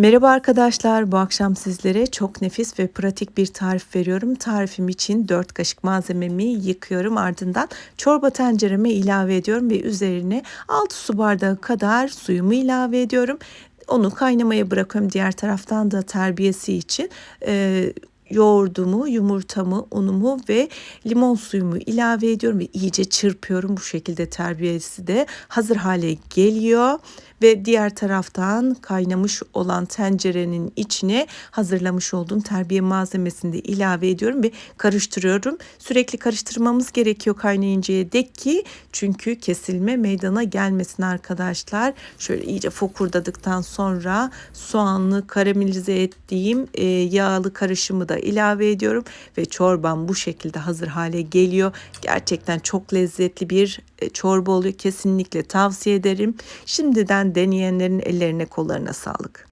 Merhaba arkadaşlar. Bu akşam sizlere çok nefis ve pratik bir tarif veriyorum. Tarifim için 4 kaşık malzememi yıkıyorum. Ardından çorba tencereme ilave ediyorum ve üzerine 6 su bardağı kadar suyumu ilave ediyorum. Onu kaynamaya bırakıyorum. Diğer taraftan da terbiyesi için e, yoğurdumu, yumurtamı, unumu ve limon suyumu ilave ediyorum ve iyice çırpıyorum. Bu şekilde terbiyesi de hazır hale geliyor ve diğer taraftan kaynamış olan tencerenin içine hazırlamış olduğum terbiye malzemesini de ilave ediyorum ve karıştırıyorum. Sürekli karıştırmamız gerekiyor kaynayıncaya dek ki çünkü kesilme meydana gelmesin arkadaşlar. Şöyle iyice fokurdadıktan sonra soğanlı karamelize ettiğim e, yağlı karışımı da ilave ediyorum ve çorbam bu şekilde hazır hale geliyor. Gerçekten çok lezzetli bir e, çorba oluyor. Kesinlikle tavsiye ederim. Şimdiden deneyenlerin ellerine kollarına sağlık.